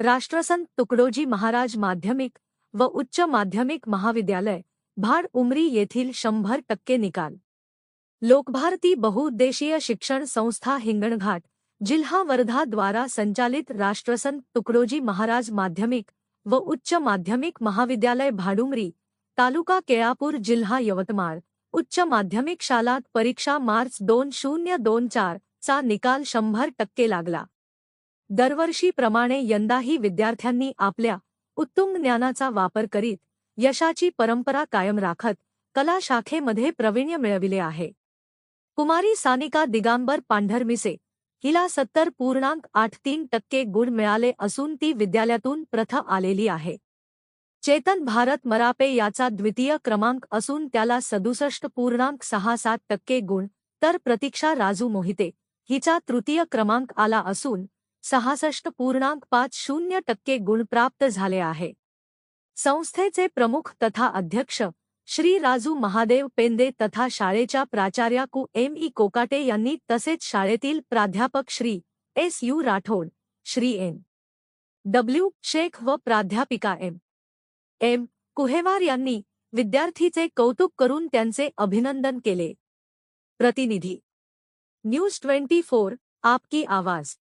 राष्ट्रसंत तुकडोजी महाराज माध्यमिक व उच्च माध्यमिक महाविद्यालय, भाड उमरी येथील शंभर टक्के निकाल. लोकभारती बहुउद्देशीय शिक्षण संस्था हिंगणघाट, जिल्हा वर्धा द्वारा संचालित राष्ट्रसंत तुकडोजी महाराज माध्यमिक व उच्च माध्यमिक महाविद्यालय भाडुमरी तालुका केळापूर जिल्हा यवतमाळ, उच्च माध्यमिक शालात परीक्षा मार्च दोन शून्य दोन चार चा निकाल शंभर टक्के लागला. दरवर्षीप्रमाणे यंदाही विद्यार्थ्यांनी आपल्या उत्तुंग ज्ञानाचा वापर करीत यशाची परंपरा कायम राखत कला शाखेमध्ये प्रवीण्य मिळविले आहे. कुमारी सानिका दिगांबर पांढरमिसे हिला सत्तर पूर्णांक आठ तीन टक्के गुण मिळाले असून ती विद्यालयातून प्रथम आलेली आहे. चेतन भारत मरापे याचा द्वितीय क्रमांक असून त्याला सदुसष्ट पूर्णांक सहा सात टक्के गुण तर प्रतीक्षा राजू मोहिते हिचा तृतीय क्रमांक आला असून सहासष्ट पूर्णांक पाच शून्य टक्के गुण प्राप्त झाले आहे. संस्थेचे प्रमुख तथा अध्यक्ष श्री राजू महादेव पेंदे तथा शाळेच्या प्राचार्या कु. एम. ई. कोकाटे यांनी तसेच शाळेतील प्राध्यापक Shri. S. U. Rathod, Shri. N. W. Shaikh व प्राध्यापिका एम. एम. कुहेवार यांनी विद्यार्थीचे कौतुक करून त्यांचे अभिनंदन केले. प्रतिनिधी. न्यूज़ ट्वेंटी फोर, आपकी आवाज़.